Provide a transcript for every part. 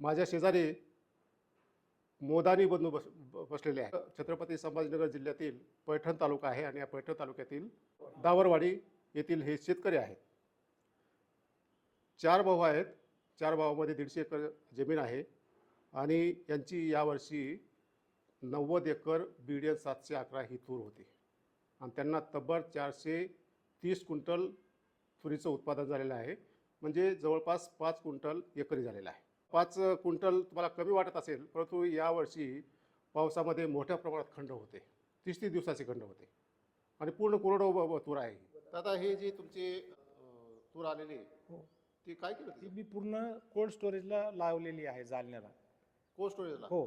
माझ्या शेजारी मोदानी बंधू बस बसलेले आहे छत्रपती संभाजीनगर जिल्ह्यातील पैठण तालुका आहे आणि या पैठण तालुक्यातील दावरवाडी येथील हे शेतकरी आहेत. चार भाऊ आहेत. चार भावामध्ये दीडशे एकर जमीन आहे आणि यांची यावर्षी नव्वद एकर बी सातशे अकरा ही तूर होती. आणि त्यांना तब्बल चारशे तीस क्विंटल तुरीचं उत्पादन झालेलं आहे. म्हणजे जवळपास पाच क्विंटल एकरी झालेलं आहे. पाच क्विंटल तुम्हाला कमी वाटत असेल परंतु यावर्षी पावसामध्ये मोठ्या प्रमाणात खंड होते. तीस तीस दिवसाचे खंड होते. आणि पूर्ण कोरडो तूर आहे. आता हे जी तुमची तूर आलेली हो. ती काय केलं ती मी पूर्ण कोल्ड स्टोरेजला लावलेली आहे जालन्याला. कोल्ड स्टोरेजला? हो.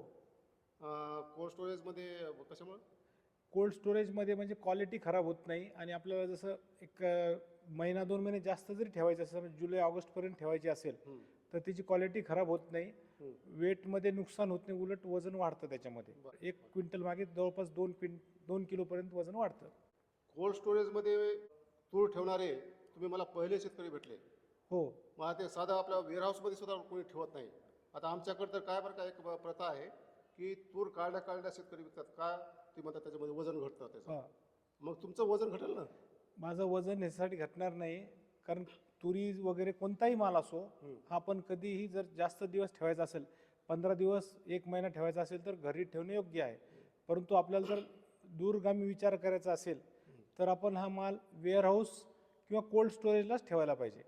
कोल्ड स्टोरेजमध्ये कशामुळे? कोल्ड स्टोरेजमध्ये म्हणजे क्वालिटी खराब होत नाही आणि आपल्याला जसं एक महिना दोन महिने जास्त जरी ठेवायचं असेल म्हणजे जुलै ऑगस्टपर्यंत ठेवायची असेल तर त्याची क्वालिटी खराब होत नाही. वेटमध्ये नुकसान होत नाही उलट वजन वाढतं त्याच्यामध्ये. एक क्विंटल मागे जवळपास दोन क्विंट दोन किलोपर्यंत वजन वाढतं. कोल्ड स्टोरेजमध्ये तूर ठेवणारे तुम्ही मला पहिले शेतकरी भेटले. हो. मला ते साधं आपल्या वेअरहाऊसमध्ये सुद्धा कोणी ठेवत नाही. आता आमच्याकडे तर काय बरं का एक प्रथा आहे की तूर काढल्या काढल्या शेतकरी विकतात. का? ते म्हणतात त्याच्यामध्ये वजन घटतं त्याचं. मग तुमचं वजन घटेल ना? माझं वजन ह्याच्यासाठी घटणार नाही कारण तुरी वगैरे कोणताही माल असो हं. आपण कधीही जर जास्त दिवस ठेवायचा असेल पंधरा दिवस एक महिना ठेवायचा असेल तर घरी ठेवणे योग्य आहे. परंतु आपल्याला जर दूरगामी विचार करायचा असेल तर आपण हा माल वेअरहाऊस किंवा कोल्ड स्टोरेजलाच ठेवायला पाहिजे.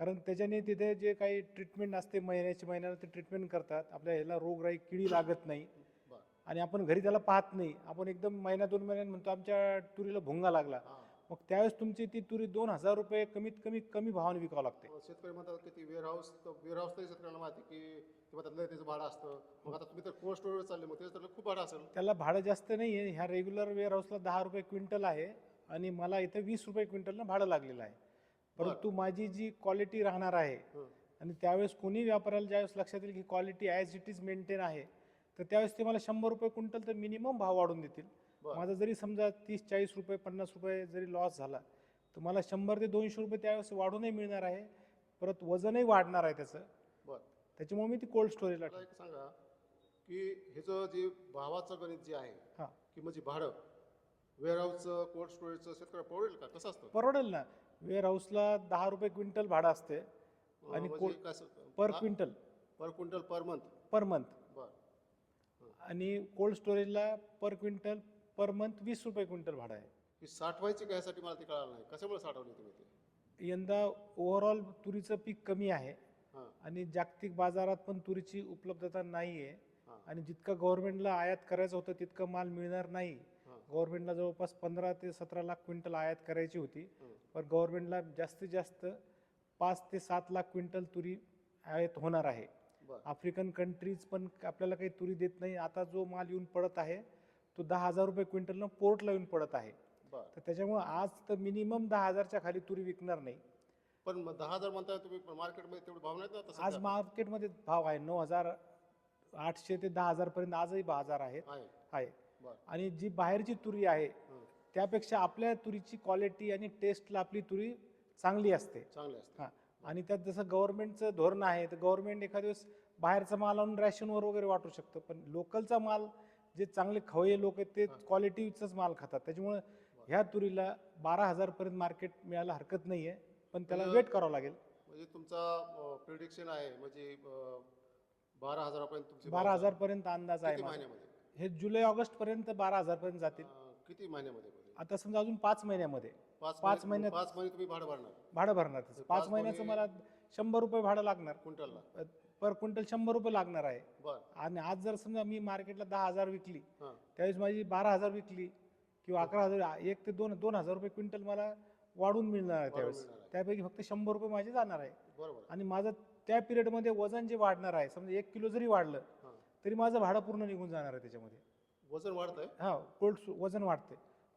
कारण त्याच्याने तिथे जे काही ट्रीटमेंट असते महिन्याची महिन्याला ते ट्रीटमेंट करतात. आपल्या ह्याला रोगराई किडी लागत नाही. आणि आपण घरी त्याला पाहत नाही. आपण एकदम महिना दोन महिन्यात म्हणतो आमच्या तुरीला भुंगा लागला. मग त्यावेळेस तुमची ती तुरी दोन हजार रुपये कमीत कमी कमी भावाने विकावं लागते. शेतकरी म्हणतात की ती वेअरहाऊस वेअरहाऊस तरी शेतकऱ्यांना माहिती की ते म्हणतात लय त्याचं भाडं असतं. मग आता तुम्ही तर कोल्ड स्टोरेज चालले मग त्याचं खूप भाडं असेल. त्याला भाडं जास्त नाही आहे. ह्या रेग्युलर वेअरहाऊसला दहा रुपये क्विंटल आहे आणि मला इथं वीस रुपये क्विंटलनं भाडं लागलेलं आहे. परंतु माझी जी क्वालिटी राहणार आहे. आणि त्यावेळेस कोणी व्यापाऱ्याला ज्यावेळेस लक्षात येईल की quality as it is maintain आहे तर त्यावेळेस ते मला शंभर रुपये क्विंटल तर मिनिमम भाव वाढून देतील. माझा जरी समजा तीस चाळीस रुपये पन्नास रुपये जरी लॉस झाला तर मला शंभर ते दोनशे रुपये त्यावेळेस वाढूनही मिळणार आहे. परत वजनही वाढणार आहे त्याचं. बरं. त्याच्यामुळे मी ती कोल्ड स्टोरेजला मला एक सांगा की ह्याचं जे भावाचं गणित जे आहे हां. की म्हणजे भाडं वेअरहाऊसचं कोल्ड स्टोरेजचं शेतकऱ्या परवडेल का? कसं असतं? परवडेल ना. वेअर हाऊसला दहा रुपये क्विंटल भाडं असते आणि म्हणजे कोल- कसं? Per quintal. Per quintal per month per month बरं. आणि कोल्ड स्टोरेजला पर क्विंटल पर मंथ वीस रुपये क्विंटल भाडं आहे. ही साठवायची का मला ते कळालं नाही. कशामुळे साठवली तुम्ही ते? यंदा ओव्हरऑल तुरीचं पीक कमी आहे हां. आणि जागतिक बाजारात पण तुरीची उपलब्धता नाही आहे हां. आणि जितकं गव्हर्नमेंटला आयात करायचं होतं तितकं माल मिळणार नाही. हां. गव्हर्नमेंटला जवळपास पंधरा ते सतरा लाख क्विंटल आयात करायची होती. हं. पण गव्हर्नमेंटला जास्तीत जास्त पाच ते सात लाख क्विंटल तुरी आयात होणार आहे. बरं. आफ्रिकन कंट्रीज पण आपल्याला काही तुरी देत नाही. आता जो माल येऊन पडत आहे तो दहा हजार रुपये क्विंटलनं पोर्टला येऊन पडत आहे. बरं. तर त्याच्यामुळे आज तर मिनिमम दहा हजारच्या खाली तुरी विकणार नाही. पण मग दहा हजार म्हणताय तुम्ही पण मार्केटमध्ये तेवढे भाव नाहीत ना आता आज सध्या? मार्केटमध्ये भाव आहे नऊ हजार आठशे ते दहा हजारपर्यंत आजही बाजार आहेत. आहे. आहे. बरं. आणि जी बाहेरची तुरी आहे हं. त्यापेक्षा आपल्या तुरीची क्वालिटी आणि टेस्टला आपली तुरी चांगली असते. चांगले असते. हां. आणि त्यात जसं गव्हर्नमेंटचं धोरण आहे तर गव्हर्नमेंट एखाद्या दिवस बाहेरचा माल आणून रॅशनवर वगैरे वाटू शकतं पण लोकलचा माल जे चांगले खवये लोक आहेत ते क्वालिटीचाच माल खातात. त्याच्यामुळे ह्या तुरीला बारा हजारपर्यंत मार्केट मिळायला हरकत नाही आहे पण त्याला वेट करावं लागेल. म्हणजे तुमचा प्रिडिक्शन आहे म्हणजे बारा हजारापर्यंत तुमची बारा हजारपर्यंत अंदाज आहे किती माझा. महिन्यामध्ये? हे जुलै ऑगस्टपर्यंत बारा हजारपर्यंत जातील. अं, किती महिन्यामध्ये म्हणजे? आता समजा अजून पाच महिन्यामध्ये. पाच पाच महिने- महिन्यात- पाच महिने तुम्ही भाडं भरणार. भाडं भरणार. त्याचं पाच पाच महिन्याचं महिने- मला शंभर रुपये भाडं लागणार. क्विंटलला? पर क्विंटल शंभर रुपये लागणार आहे. बरं. आणि आज जर समजा मी मार्केटला दहा हजार विकली हां. त्यावेळेस माझी बारा हजार विकली किंवा अकरा हजार एक ते दोन दोन हजार रुपये क्विंटल मला वाढून मिळणार आहे त्यावेळेस. मिळणार आहे. त्यापैकी फक्त शंभर रुपये माझे जाणार आहे. बरोबर. आणि माझं त्या पिरियडमध्ये वजन जे वाढणार आहे समजा एक किलो जरी वाढलं हां. तरी माझं भाडं पूर्ण निघून जाणार आहे त्याच्यामध्ये. वजन वाढत आहे हा कोल्ड वजन वाढते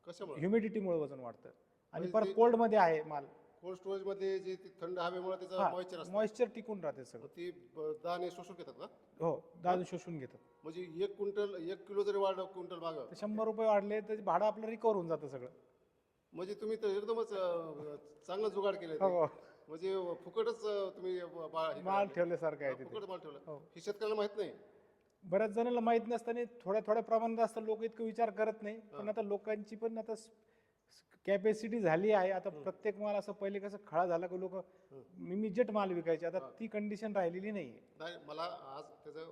कशामुळे? ह्युमिडिटीमुळे वजन वाढतं आणि म्हणजे परत ते- कोल्डमध्ये आहे माल. कोल्ड स्टोरेजमध्ये जे ती थंड हवेमुळे त्याचं मॉइश्चर असतं. मॉइश्चर टिकून राहते सगळं. मग ती ब- दाणे शोषून घेतात का हो दादू शोषून घेतात. म्हणजे एक क्विंटल एक किलो जरी वाढलं क्विंटल माग. तर शंभर रुपये वाढले तर भाडं आपलं रिकवर होऊन जातं सगळं. म्हणजे तुम्ही तर एकदमच अं, चांगलं जुगाड केलं हो. म्हणजे फुकटच अं, तुम्ही अं, बा- हे माल. ठेवल्यासारखं आहे तिथे. फुकट माल ठेवला. हो. हे शेतकऱ्याला माहीत नाही. बऱ्याच जणांना माहीत नसताना थोड्या थोड्या प्रमाणात असतं लोक इतकं विचार करत नाही. पण आता लोकांची पण आता कॅपॅसिटी झाली आहे. आता प्रत्येक माल असं पहिले कसं खळा झाला की लोक इमिजिएट माल विकायचे. आता ती कंडिशन राहिलेली नाही नाही मला आज त्याचं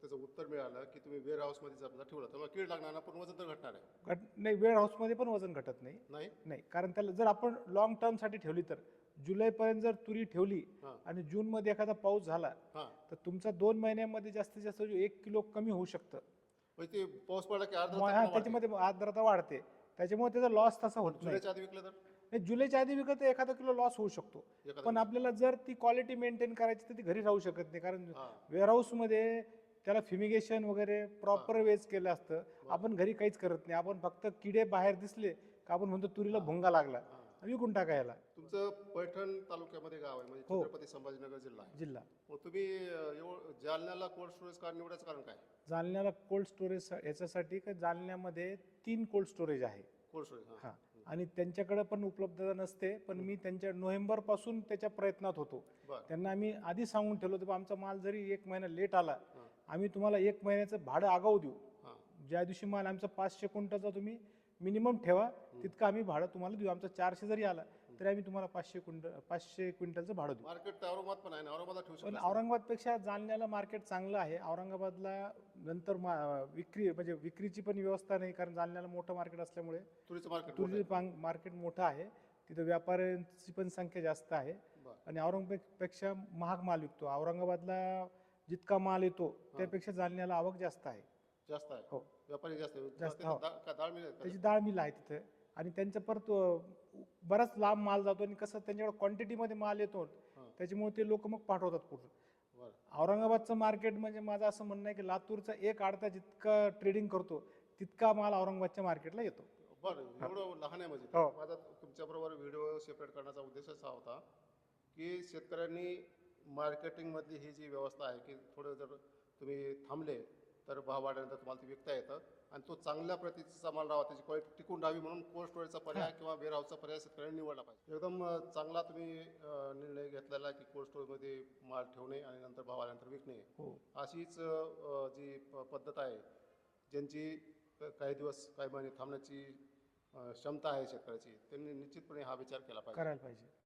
त्याचं उत्तर मिळालं की तुम्ही वेअर हाऊसमध्ये समजा ठेवलं तर कीड लागणार पण वजन तर घटणार आहे. घट नाही वेअर हाऊसमध्ये पण वजन घटत नाही. नाही? नाही कारण त्याला जर आपण लॉंग टर्मसाठी ठेवली तर जुलैपर्यंत जर तुरी ठेवली आणि जूनमध्ये एखादा पाऊस झाला तर तुमचा दोन महिन्यामध्ये जास्तीत जास्त एक किलो कमी होऊ शकतं. म्हणजे ते पाऊस पडला की अर्धा त्याच्यामध्ये आर्द्रता वाढते. त्याच्यामुळे त्याचा लॉस तसा होत नाही. जुलैच्या आधी विकलं तर? नाही, जुलैच्या आधी विकत एखादा किलो लॉस होऊ शकतो. एखादा पण आपल्याला जर ती क्वालिटी मेंटेन करायची तर ती घरी राहू शकत नाही. कारण हां. वेअरहाऊसमध्ये त्याला फिमिगेशन वगैरे प्रॉपर वेज केलं असतं. आपण घरी काहीच करत नाही. आपण फक्त किडे बाहेर दिसले का आपण म्हणतो तुरीला भोंगा लागला. विकून टाकायला. तुमचं पैठण तालुक्यामध्ये गाव आहे म्हणजे हो. छत्रपती संभाजीनगर जिल्हा आहे. जिल्हा. मग तुम्ही अं, जालन्याला कोल्ड स्टोरेज कार्ड निवडायचं कारण काय? जालन्याला कोल्ड स्टोरेज याच्यासाठी का जालन्यामध्ये तीन कोल्ड स्टोरेज आहे. कोल्ड स्टोरेज हां. आणि त्यांच्याकडे पण उपलब्धता नसते पण मी त्यांच्या नोव्हेंबरपासून त्याच्या प्रयत्नात होतो. बरं. त्यांना आम्ही आधी सांगून ठेवलं होतं बा आमचा माल जरी एक महिना लेट आला हां. आम्ही तुम्हाला एक महिन्याचं भाडं आगाऊ देऊ. हां. ज्या दिवशी माल आमचा पाचशे क्विंटलचा तुम्ही मिनिमम ठेवा. तितकं आम्ही भाडं तुम्हाला देऊ. आमचा चारशे जरी आला तरी आम्ही तुम्हाला पाचशे क्विंटल पाचशे क्विंटलचं भाडं देऊ. मार्केट औरंगाबाद पण आहे ना? औरंगाबादला ठेवू पण शकतो औरंगाबादपेक्षा जालन्याला मार्केट चांगलं आहे. औरंगाबादला नंतर मा विक्री म्हणजे विक्रीची पण व्यवस्था नाही कारण जालन्याला मोठं मार्केट असल्यामुळे तुरीचं मार्केट मार्केट मोठं आहे. तिथं व्यापाऱ्यांची पण संख्या जास्त आहे. बरं. आणि औरंगाबादपेक्षा महाग माल विकतो. औरंगाबादला जितका माल येतो त्यापेक्षा जालन्याला आवक जास्त आहे. जास्त आहे. हो. व्यापारी जास्त आहे. जास्त, हो. दा- काय डाळ मिळेल का? त्याची डाळ मिल आहे तिथे आणि त्यांचं परत अं, बराच लांब माल जातो आणि कसं त्यांच्याकडे क्वांटिटीमध्ये माल येतो हां. त्याच्यामुळे ते लोक मग पाठवतात पुढे बरं औरंगाबादचं मार्केट म्हणजे माझं असं म्हणणं आहे की लातूरचा एक आडता जितका ट्रेडिंग करतो तितका माल औरंगाबादच्या मार्केटला येतो बरं एवढं लहान आहे म्हणजे हो. माझा तुमच्याबरोबर व्हिडिओ सेपरेट करण्याचा उद्देशच हा होता की शेतकऱ्यांनी मार्केटिंगमधली ही जी व्यवस्था आहे की थोडं जर तुम्ही थांबले तर भाव वाढल्यानंतर तुम्हाला ते विकता येतं. आणि तो चांगल्या प्रतीचा माल राहावा त्याची क्वालिटी टिकून राहावी म्हणून कोल्ड स्टोरेजचा पर्याय किंवा वेअरहाऊसचा पर्याय शेतकऱ्यांनी निवडला पाहिजे. एकदम चांगला तुम्ही निर्णय घेतलेला आहे की कोल्ड स्टोरेजमध्ये माल ठेवणे आणि नंतर भाव आल्यानंतर विकणे. हो. अशीच जी पद्धत आहे ज्यांची काही दिवस काही महिने थांबण्याची क्षमता आहे शेतकऱ्याची त्यांनी निश्चितपणे हा विचार केला पाहिजे. करायला पाहिजे.